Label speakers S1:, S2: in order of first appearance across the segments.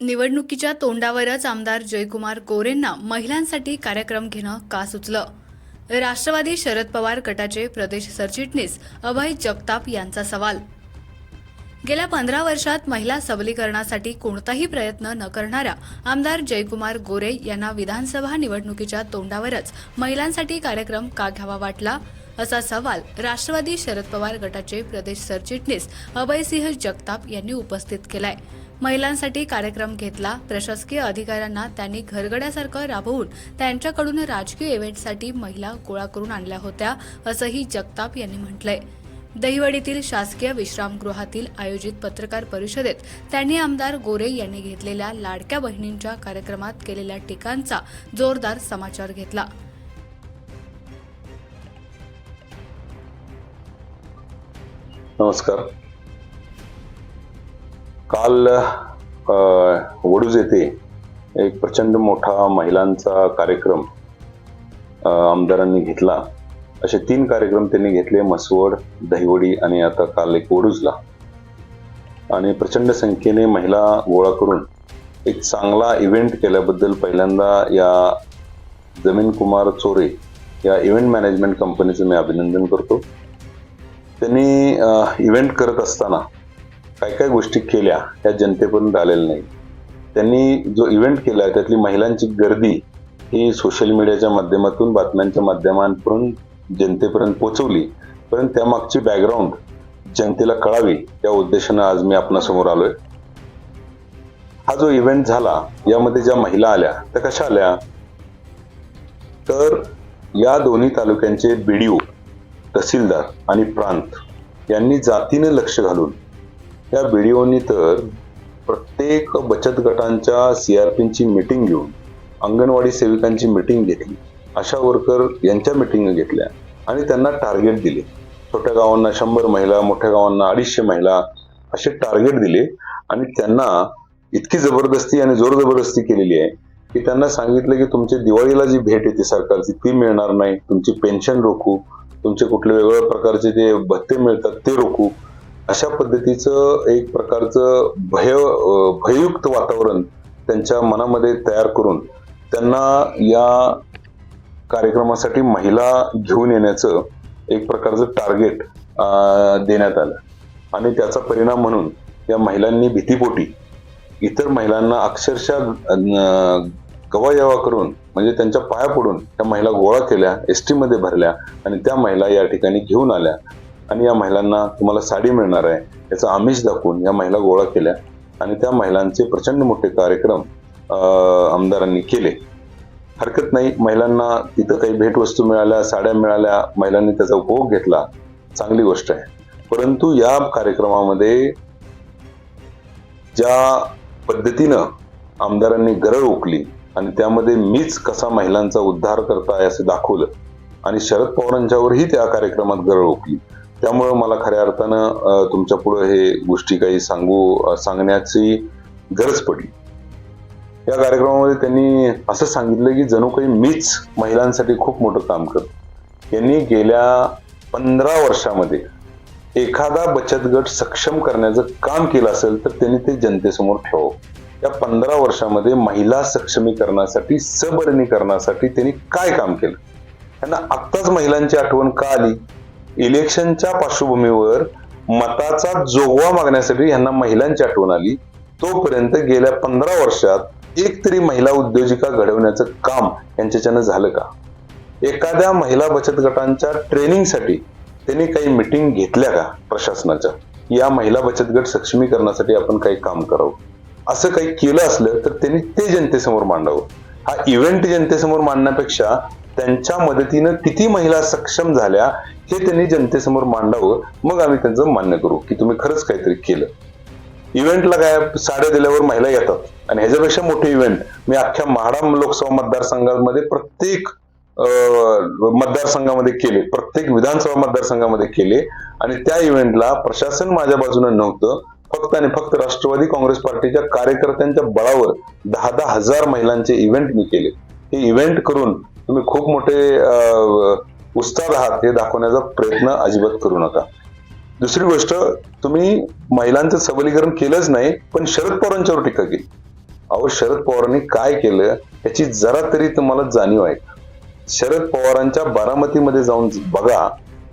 S1: निवडणुकीच्या तोंडावरच आमदार जयकुमार गोरेंना महिलांसाठी कार्यक्रम घेणं का सुचलं? राष्ट्रवादी शरद पवार गटाचे प्रदेश सरचिटणीस अभय जगताप यांचा सवाल. गेल्या पंधरा वर्षात महिला सबलीकरणासाठी कोणताही प्रयत्न न करणाऱ्या आमदार जयकुमार गोरे यांना विधानसभा निवडणुकीच्या तोंडावरच महिलांसाठी कार्यक्रम का घ्यावा वाटला? असा सवाल राष्ट्रवादी शरद पवार गटाचे प्रदेश सरचिटणीस अभयसिंह जगताप यांनी उपस्थित केलाय. महिलांसाठी कार्यक्रम घेतला. प्रशासकीय अधिकाऱ्यांना त्यांनी घरगड्यासारखं राबवून त्यांच्याकडून राजकीय इव्हेंटसाठी महिला गोळा करून आणल्या होत्या असंही जगताप यांनी म्हटलंय. दहिवडीतील शासकीय विश्रामगृहातील आयोजित पत्रकार परिषदेत त्यांनी आमदार गोरे यांनी घेतलेल्या लाडक्या बहिणींच्या कार्यक्रमात केलेल्या टीकांचा जोरदार समाचार घेतला.
S2: नमस्कार. काल वडूज येथे एक प्रचंड मोठा महिलांचा कार्यक्रम आमदारांनी घेतला. असे तीन कार्यक्रम त्यांनी घेतले मसवड दहिवडी आणि आता काल एक वडूजला. आणि प्रचंड संख्येने महिला गोळा करून एक चांगला इव्हेंट केल्याबद्दल पहिल्यांदा या जमीन कुमार चोरे या इव्हेंट मॅनेजमेंट कंपनीचं मी अभिनंदन करतो. त्यांनी इव्हेंट करत असताना काय काय गोष्टी केल्या त्या जनतेपर्यंत आलेल्या नाही त्यांनी जो इव्हेंट केला त्यातली महिलांची गर्दी ही सोशल मीडियाच्या माध्यमातून बातम्यांच्या माध्यमातून जनतेपर्यंत पोहोचवली. परंतु त्यामागची बॅकग्राऊंड जनतेला कळावी या उद्देशानं आज मी आपणासमोर आलोय. हा जो इव्हेंट झाला यामध्ये ज्या महिला आल्या त्या कशा आल्या? तर या दोन्ही तालुक्यांचे बीडीओ तहसीलदार आणि प्रांत यांनी जातीने लक्ष घालून या व्हिडिओनी तर प्रत्येक बचत गटांच्या सी आर पीची मिटिंग घेऊन अंगणवाडी सेविकांची मिटिंग घेतली आशा वर्कर यांच्या मिटिंग घेतल्या आणि त्यांना टार्गेट दिले. छोट्या गावांना शंभर महिला मोठ्या गावांना अडीचशे महिला असे टार्गेट दिले आणि त्यांना इतकी जबरदस्ती आणि जोर जबरदस्ती केलेली आहे की त्यांना सांगितलं की तुमची दिवाळीला जी भेट येते सरकारची ती मिळणार नाही तुमची पेन्शन रोखू तुमचे कुठले वेगवेगळ्या प्रकारचे जे भत्ते मिळतात ते रोखू. अशा पद्धतीचं एक प्रकारचं भय भयुक्त भययुक्त वातावरण त्यांच्या मनामध्ये तयार करून त्यांना या कार्यक्रमासाठी महिला घेऊन येण्याचं एक प्रकारचं टार्गेट देण्यात आलं. आणि त्याचा परिणाम म्हणून या महिलांनी भीतीपोटी इतर महिलांना अक्षरशः गवायवा करून म्हणजे त्यांच्या पाया पडून त्या महिला गोळा केल्या एस टीमध्ये भरल्या आणि त्या महिला या ठिकाणी घेऊन आल्या. आणि या महिलांना तुम्हाला साडी मिळणार आहे याचा आमिष दाखवून या महिला गोळा केल्या आणि त्या महिलांचे प्रचंड मोठे कार्यक्रम अं, आमदारांनी केले. हरकत नाही महिलांना तिथं काही भेटवस्तू मिळाल्या साड्या मिळाल्या महिलांनी त्याचा उपभोग घेतला. चांगली गोष्ट आहे. परंतु या कार्यक्रमामध्ये ज्या पद्धतीनं आमदारांनी गरळ ओकली आणि त्यामध्ये मीच कसा महिलांचा उद्धार करताय असं दाखवलं आणि शरद पवारांच्यावरही त्या कार्यक्रमात गरळ ओकली त्यामुळं मला खऱ्या अर्थानं तुमच्यापुढे हे गोष्टी काही सांगू सांगण्याची गरज पडली. या कार्यक्रमामध्ये त्यांनी असं सांगितलं की जणू काही मीच महिलांसाठी खूप मोठं काम करतो. यांनी गेल्या पंधरा वर्षामध्ये एखादा बचत गट सक्षम करण्याचं काम केलं असेल तर त्यांनी ते जनतेसमोर ठेवावं. या पंधरा वर्षामध्ये महिला सक्षमीकरणासाठी सबलीकरणासाठी त्यांनी काय काम केलं? त्यांना आत्ताच महिलांची आठवण का आली? इलेक्शनच्या पार्श्वभूमीवर मताचा जोगवा मागण्यासाठी यांना महिलांची आठवण आली. तोपर्यंत गेल्या पंधरा वर्षात एक तरी महिला उद्योजिका घडवण्याचं काम यांच्याच्यानं झालं का? एखाद्या महिला बचत गटांच्या ट्रेनिंगसाठी त्यांनी काही मिटिंग घेतल्या का प्रशासनाच्या? या महिला बचत गट सक्षमीकरणासाठी आपण काही काम करावं. असं काही केलं असलं तर त्यांनी ते जनतेसमोर मांडावं. हा इव्हेंट जनतेसमोर मांडण्यापेक्षा त्यांच्या मदतीनं किती महिला सक्षम झाल्या हे त्यांनी जनतेसमोर मांडावं मग आम्ही त्यांचं मान्य करू की तुम्ही खरंच काहीतरी केलं. इव्हेंटला काय साड्या दिल्यावर महिला येतात. आणि ह्याच्यापेक्षा मोठे इव्हेंट मी अख्ख्या महाडाम लोकसभा मतदारसंघामध्ये प्रत्येक अं, मतदारसंघामध्ये केले. प्रत्येक विधानसभा मतदारसंघामध्ये केले. आणि त्या इव्हेंटला प्रशासन माझ्या बाजूने नव्हतं. फक्त आणि फक्त राष्ट्रवादी काँग्रेस पार्टीच्या कार्यकर्त्यांच्या बळावर दहा दहा हजार महिलांचे इव्हेंट मी केले. हे इव्हेंट करून तुम्ही खूप मोठे अं, उस्ताद आहात हे दाखवण्याचा प्रयत्न अजिबात करू नका. दुसरी गोष्ट तुम्ही महिलांचं सबलीकरण केलंच नाही पण शरद पवारांच्यावर टीका केली. अहो शरद पवारांनी काय केलं याची जरा तरी तुम्हाला जाणीव आहे शरद पवारांच्या बारामतीमध्ये जाऊन बघा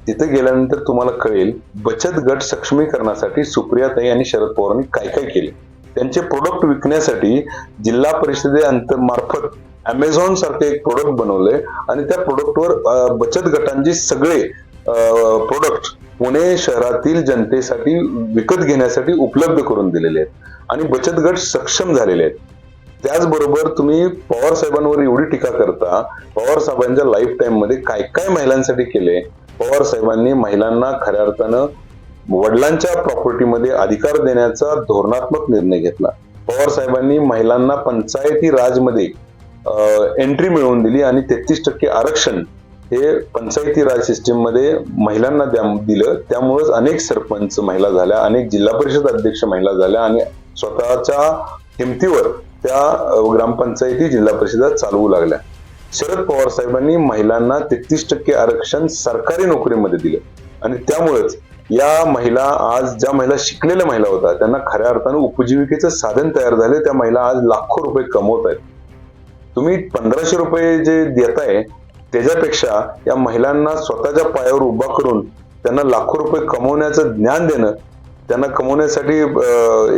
S2: तिथे गेल्यानंतर तुम्हाला कळेल बचत गट सक्षमीकरणासाठी सुप्रियाताई आणि शरद पवारांनी काय काय केले? त्यांचे प्रोडक्ट विकण्यासाठी जिल्हा परिषदे अंतर्मार्फत अमेझॉन सारखे एक प्रोडक्ट बनवले आणि त्या प्रोडक्टवर बचत गटांचे सगळे प्रोडक्ट पुणे शहरातील जनतेसाठी विकत घेण्यासाठी उपलब्ध करून दिलेले आहेत. आणि बचत गट सक्षम झालेले आहेत. त्याचबरोबर तुम्ही पवार साहेबांवर एवढी टीका करता पवार साहेबांच्या लाईफ टाईममध्ये काय काय महिलांसाठी केले? पवार साहेबांनी महिलांना खऱ्या अर्थानं वडिलांच्या प्रॉपर्टीमध्ये अधिकार देण्याचा धोरणात्मक निर्णय घेतला. पवार साहेबांनी महिलांना पंचायती राजमध्ये एंट्री मिळवून दिली आणि तेहतीस टक्के आरक्षण हे पंचायती राज सिस्टीममध्ये महिलांना द्या- दिलं. त्यामुळेच अनेक सरपंच महिला झाल्या अनेक जिल्हा परिषद अध्यक्ष महिला झाल्या आणि स्वतःच्या किमतीवर त्या ग्रामपंचायती जिल्हा परिषदा चालवू लागल्या. शरद पवार साहेबांनी महिलांना तेहतीस टक्के आरक्षण सरकारी नोकरीमध्ये दिलं. आणि त्यामुळेच या महिला आज ज्या महिला शिकलेल्या महिला होत्या त्यांना खऱ्या अर्थानं उपजीविकेचं साधन तयार झाले त्या महिला आज लाखो रुपये कमवत आहेत. तुम्ही पंधराशे रुपये जे देताय त्याच्यापेक्षा या महिलांना स्वतःच्या पायावर उभा करून त्यांना लाखो रुपये कमवण्याचं ज्ञान देणं त्यांना कमवण्यासाठी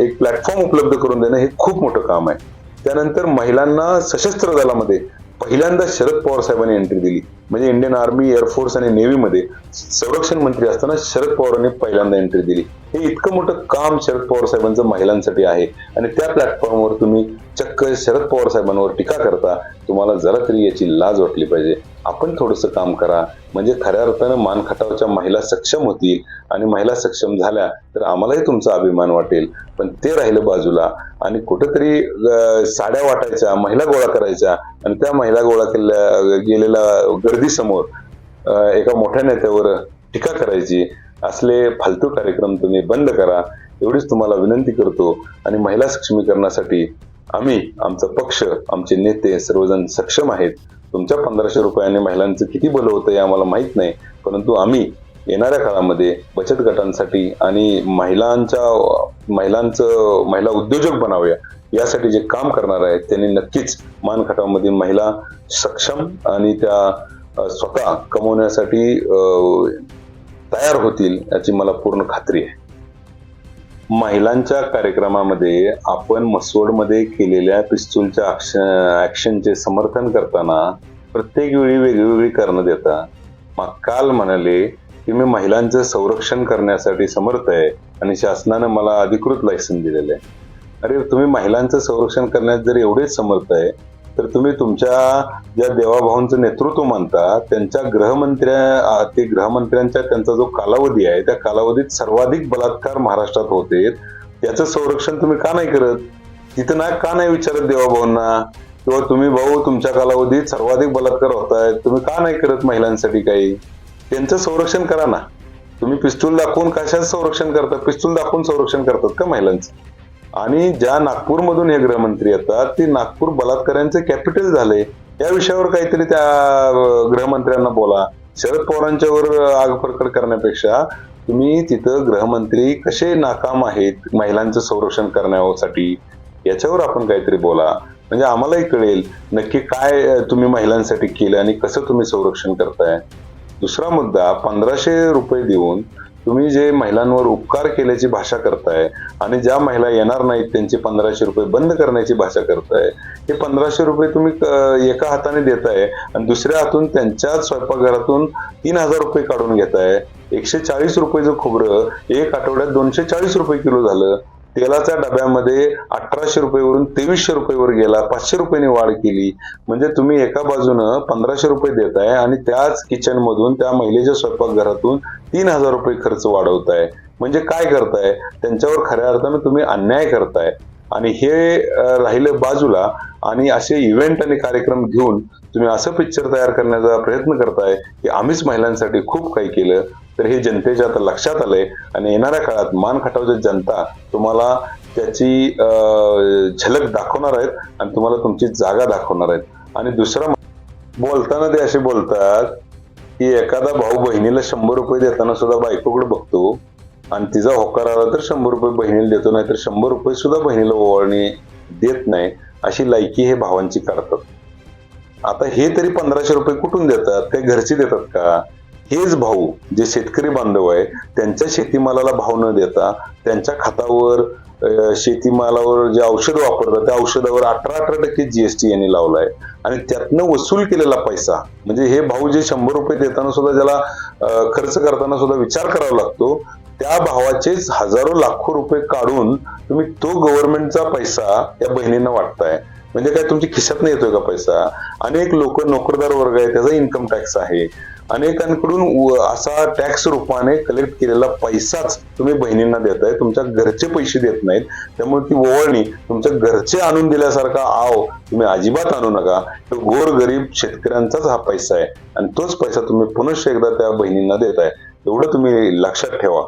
S2: एक प्लॅटफॉर्म उपलब्ध करून देणं हे खूप मोठं काम आहे. त्यानंतर महिलांना सशस्त्र दलामध्ये पहिल्यांदा शरद पवार साहेबांनी एंट्री दिली. म्हणजे इंडियन आर्मी एअरफोर्स आणि नेव्हीमध्ये संरक्षण मंत्री असताना शरद पवारांनी पहिल्यांदा एंट्री दिली. हे इतकं मोठं काम शरद पवार साहेबांचं महिलांसाठी आहे. आणि त्या प्लॅटफॉर्मवर तुम्ही चक्क शरद पवार साहेबांवर टीका करता तुम्हाला जरा तरी याची लाज वाटली पाहिजे. आपण थोडंसं काम करा. म्हणजे खऱ्या अर्थानं मानखटावच्या महिला सक्षम होतील. आणि महिला सक्षम झाल्या तर आम्हालाही तुमचा अभिमान वाटेल. पण ते राहिलं बाजूला. आणि कुठेतरी साड्या वाटायच्या महिला गोळा करायच्या. आणि त्या महिला गोळा केल्या गेलेल्या गर्दीसमोर एका मोठ्या नेत्यावर टीका करायची असले फालतू कार्यक्रम तुम्ही बंद करा एवढीच तुम्हाला विनंती करतो. आणि महिला सक्षमीकरणासाठी आम्ही आमचा पक्ष आमचे नेते सर्वजण सक्षम आहेत. तुमच्या पंधराशे रुपयाने महिलांचं किती भलं होतं हे आम्हाला माहीत नाही. परंतु आम्ही येणाऱ्या काळामध्ये बचत गटांसाठी आणि महिलांच्या महिलांचं महिला उद्योजक बनावूया यासाठी जे काम करणार आहेत त्यांनी नक्कीच मानखटामध्ये महिला सक्षम आणि त्या स्वतः कमवण्यासाठी तयार होतील याची मला पूर्ण खात्री आहे. महिलांच्या कार्यक्रमामध्ये आपण मसवडमध्ये केलेल्या पिस्तूलच्या ऍक्शनचे समर्थन करताना प्रत्येक वेळी वेगवेगळी करणं देता मग काल म्हणाले की मी महिलांचं संरक्षण करण्यासाठी समर्थ आहे आणि शासनानं मला अधिकृत लायसन दिलेलं आहे. अरे तुम्ही महिलांचं संरक्षण करण्यात जर एवढेच समर्थ आहे तर तुम्ही तुमच्या ज्या देवाभाऊंचं नेतृत्व मानता त्यांच्या गृहमंत्र्या ते गृहमंत्र्यांच्या त्यांचा जो कालावधी आहे त्या कालावधीत सर्वाधिक बलात्कार महाराष्ट्रात होते. त्याचं संरक्षण तुम्ही का नाही करत? तिथं ना का नाही विचारत देवाभाऊंना किंवा तुम्ही भाऊ तुमच्या कालावधीत सर्वाधिक बलात्कार होत आहेत तुम्ही का नाही करत महिलांसाठी काही? त्यांचं संरक्षण करा ना. तुम्ही पिस्तूल दाखवून कशाचं संरक्षण करतात पिस्तूल दाखवून संरक्षण करतात का महिलांचं? आणि ज्या नागपूरमधून हे गृहमंत्री येतात ते नागपूर बलात्कारांचे कॅपिटल झाले. या विषयावर काहीतरी त्या गृहमंत्र्यांना बोला. शरद पवारांच्यावर आग प्रकट करण्यापेक्षा तुम्ही तिथं गृहमंत्री कसे नाकाम आहेत महिलांचं संरक्षण करण्यासाठी याच्यावर आपण काहीतरी बोला. म्हणजे आम्हालाही कळेल नक्की काय तुम्ही महिलांसाठी केलं आणि कसं तुम्ही संरक्षण करताय. दुसरा मुद्दा पंधराशे रुपये देऊन तुम्ही जे महिलांवर उपकार केल्याची भाषा करताय आणि ज्या महिला येणार नाहीत त्यांचे पंधराशे रुपये बंद करण्याची भाषा करताय हे पंधराशे रुपये तुम्ही एका हाताने देताय आणि दुसऱ्या हातून त्यांच्याच स्वयंपाकघरातून तीन हजार रुपये काढून घेताय. एकशे चाळीस रुपयेचं खोबरं एक आठवड्यात दोनशे चाळीस रुपये किलो झालं. तेलाच्या डब्यामध्ये अठराशे रुपयेवरून तेवीसशे रुपयेवर गेला पाचशे रुपयांनी वाढ केली. म्हणजे तुम्ही एका बाजूनं पंधराशे रुपये देताय आणि त्याच किचन मधून त्या महिलेच्या स्वयंपाकघरातून तीन हजार रुपये खर्च वाढवताय. म्हणजे काय करताय? त्यांच्यावर खऱ्या अर्थानं तुम्ही अन्याय करताय. आणि हे राहिलं बाजूला आणि असे इव्हेंट आणि कार्यक्रम घेऊन तुम्ही असं पिक्चर तयार करण्याचा प्रयत्न करताय की आम्हीच महिलांसाठी खूप काही केलं. तर हे जनतेच्या आता लक्षात आलंय. आणि येणाऱ्या काळात मान खटावची जनता तुम्हाला त्याची झलक दाखवणार आहेत आणि तुम्हाला तुमची जागा दाखवणार आहेत. आणि दुसरं बोलताना ते असे बोलतात की एखादा भाऊ बहिणीला शंभर रुपये देताना सुद्धा बायकोकडे बघतो आणि तिचा होकार आला तर शंभर रुपये बहिणीला देतो नाही तर शंभर रुपये सुद्धा बहिणीला ओवाळणी देत नाही अशी लायकी हे भावांची करतात आता हे तरी पंधराशे रुपये कुठून देतात? ते घरचे देतात का? हेच भाऊ जे शेतकरी बांधव आहे त्यांच्या शेतीमालाला भाव न देता त्यांच्या खतावर शेतीमालावर जे औषध वापरतात त्या औषधावर अठरा अठरा टक्के जीएसटी यांनी लावलाय. आणि त्यातनं वसूल केलेला पैसा म्हणजे हे भाऊ जे शंभर रुपये देताना सुद्धा ज्याला खर्च करताना सुद्धा विचार करावा लागतो त्या भावाचेच हजारो लाखो रुपये काढून तुम्ही तो गव्हर्नमेंटचा पैसा या बहिणींना वाटताय. म्हणजे काय तुमच्या खिशात नाही येतोय का पैसा? अनेक लोक नोकरदार वर्ग आहे त्याचा इन्कम टॅक्स आहे. अनेकांकडून असा टॅक्स रूपाने कलेक्ट केलेला पैसाच तुम्ही बहिणींना देताय तुमच्या घरचे पैसे देत नाहीत. त्यामुळे ती ओवळणी तुमच्या घरचे आणून दिल्यासारखा आव तुम्ही अजिबात आणू नका. तो गोर गरीब शेतकऱ्यांचाच हा पैसा आहे. आणि तोच पैसा तुम्ही पुनश्च एकदा त्या बहिणींना देताय. एवढं तुम्ही लक्षात ठेवा.